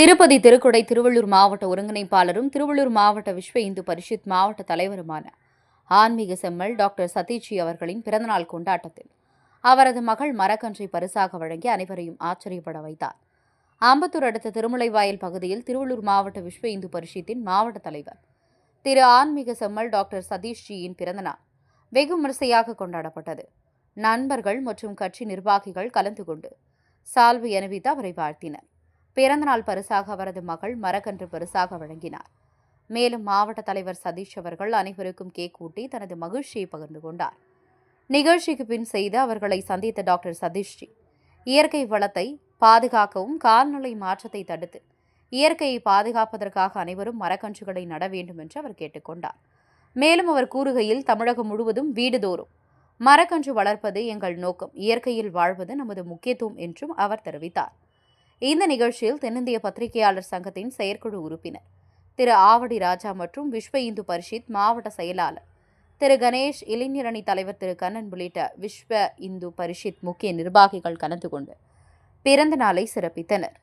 திருப்பதி திருக்குடை திருவள்ளூர் மாவட்ட ஒருங்கிணைப்பாளரும் திருவள்ளூர் மாவட்ட விஸ்வ இந்து பரிஷத் மாவட்ட தலைவருமான ஆன்மீக செம்மல் டாக்டர் சதீஷி அவர்களின் பிறந்தநாள் கொண்டாட்டத்தில் அவரது மகள் மரக்கன்றை பரிசாக வழங்கி அனைவரையும் ஆச்சரியப்பட வைத்தார். ஆம்பத்தூர் அடுத்த திருமலைவாயல் பகுதியில் திருவள்ளூர் மாவட்ட விஸ்வ இந்து பரிஷத்தின் மாவட்ட தலைவர் திரு ஆன்மீக செம்மல் டாக்டர் சதீஷ்ஜியின் பிறந்தநாள் வெகு விமரிசையாக கொண்டாடப்பட்டது. நண்பர்கள் மற்றும் கட்சி நிர்வாகிகள் கலந்து கொண்டு சால்வை அணிவித்து அவரை வாழ்த்தினர். பிறந்தநாள் பரிசாக அவரது மகள் மரக்கன்று பரிசாக வழங்கினார். மேலும் மாவட்ட தலைவர் சதீஷ் அவர்கள் அனைவருக்கும் கேக் ஊட்டி தனது மகிழ்ச்சியை பகிர்ந்து கொண்டார். நிகழ்ச்சிக்கு பின் செய்து அவர்களை சந்தித்த டாக்டர் சதீஷ்ஜி இயற்கை வளத்தை பாதுகாக்கவும் கால்நிலை மாற்றத்தை தடுத்து இயற்கையை பாதுகாப்பதற்காக அனைவரும் மரக்கன்றுகளை நட வேண்டும் என்று அவர் கேட்டுக்கொண்டார் மேலும் அவர் கூறுகையில் தமிழகம் முழுவதும் வீடுதோறும் மரக்கன்று வளர்ப்பது எங்கள் நோக்கம். இயற்கையில் வாழ்வது நமது முக்கியத்துவம் என்றும் அவர் தெரிவித்தார். இந்த நிகழ்ச்சியில் தென்னிந்திய பத்திரிகையாளர் சங்கத்தின் செயற்குழு உறுப்பினர் திரு ஆவடி ராஜா மற்றும் விஸ்வ இந்து பரிஷத் மாவட்ட செயலாளர் திரு கணேஷ் இளைஞரணி தலைவர் திரு கண்ணன் உள்ளிட்ட விஸ்வ இந்து பரிஷத் முக்கிய நிர்வாகிகள் கலந்து கொண்டு பிறந்த நாளை சிறப்பித்தனர்.